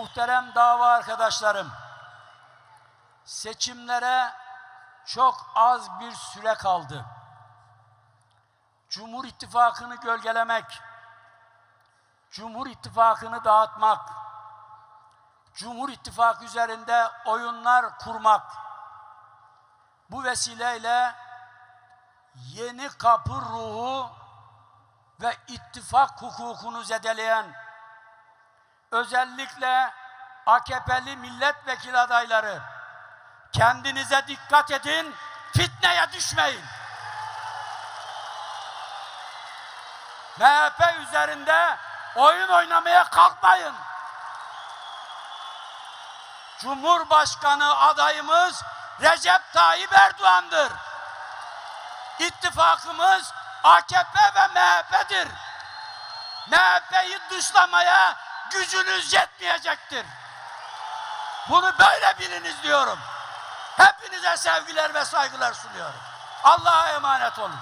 Muhterem dava arkadaşlarım, seçimlere çok az bir süre kaldı. Cumhur İttifakı'nı gölgelemek, Cumhur İttifakı'nı dağıtmak, Cumhur İttifakı üzerinde oyunlar kurmak, bu vesileyle yeni kapı ruhu ve ittifak hukukunu zedeleyen özellikle AKP'li milletvekili adayları kendinize dikkat edin, fitneye düşmeyin. MHP üzerinde oyun oynamaya kalkmayın. Cumhurbaşkanı adayımız Recep Tayyip Erdoğan'dır. İttifakımız AKP ve MHP'dir. MHP'yi dışlamaya gücünüz yetmeyecektir. Bunu böyle biliniz diyorum. Hepinize sevgiler ve saygılar sunuyorum. Allah'a emanet olun.